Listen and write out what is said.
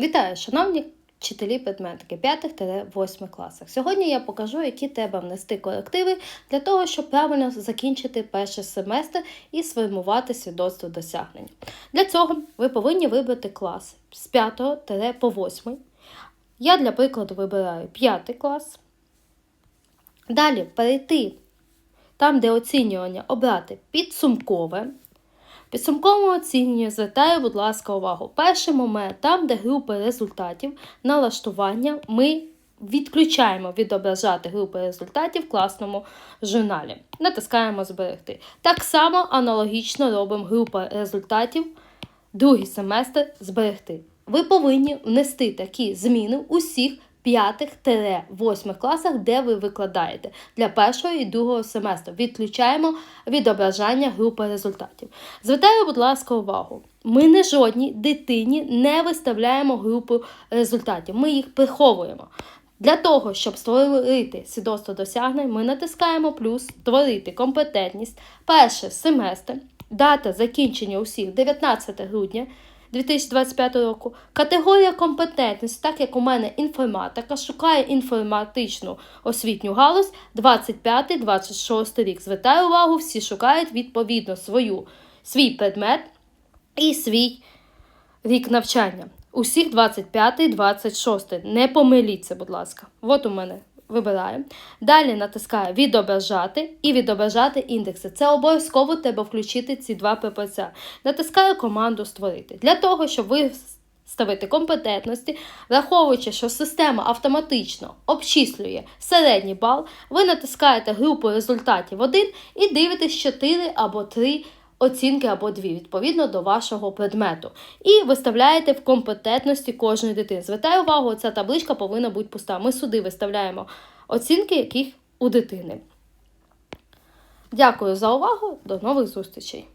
Вітаю, шановні вчителі предметики 5-8 класах. Сьогодні я покажу, які треба внести корективи для того, щоб правильно закінчити перший семестр і сформувати свідоцтво досягнень. Для цього ви повинні вибрати клас з 5 по 8. Я для прикладу вибираю 5 клас. Далі перейти там, де оцінювання, обрати підсумкове. Підсумковому оцінюванні звертаю, будь ласка, увагу. Перший момент, там, де групи результатів, налаштування, ми відключаємо відображати групи результатів в класному журналі. Натискаємо Зберегти. Так само аналогічно робимо група результатів, другий семестр зберегти. Ви повинні внести такі зміни у всіх 5-8 класах, де ви викладаєте для першого і другого семестру. Відключаємо відображання групи результатів. Звертаю, будь ласка, увагу. Ми не жодній дитині не виставляємо групу результатів, ми їх приховуємо. Для того, щоб створити свідоцтво досягнень, ми натискаємо плюс створити компетентність. Перший семестр, дата закінчення усіх 19 грудня 2025 року. Категорія компетентність, так як у мене інформатика, шукає інформатичну освітню галузь 25-26 рік. Звертаю увагу, всі шукають відповідно свою, свій предмет і свій рік навчання. Усіх 25-26. Не помиліться, будь ласка. От у мене вибираю. Далі натискаю відображати і відображати індекси. Це обов'язково треба включити ці два прапорця. Натискаю команду Створити. Для того, щоб ви ставити компетентності, враховуючи, що система автоматично обчислює середній бал, ви натискаєте групу результатів 1 і дивитесь 4 або 3 оцінки або дві, відповідно до вашого предмету. І виставляєте в компетентності кожної дитини. Звертаю увагу, ця табличка повинна бути пуста. Ми сюди виставляємо оцінки, яких у дитини. Дякую за увагу. До нових зустрічей!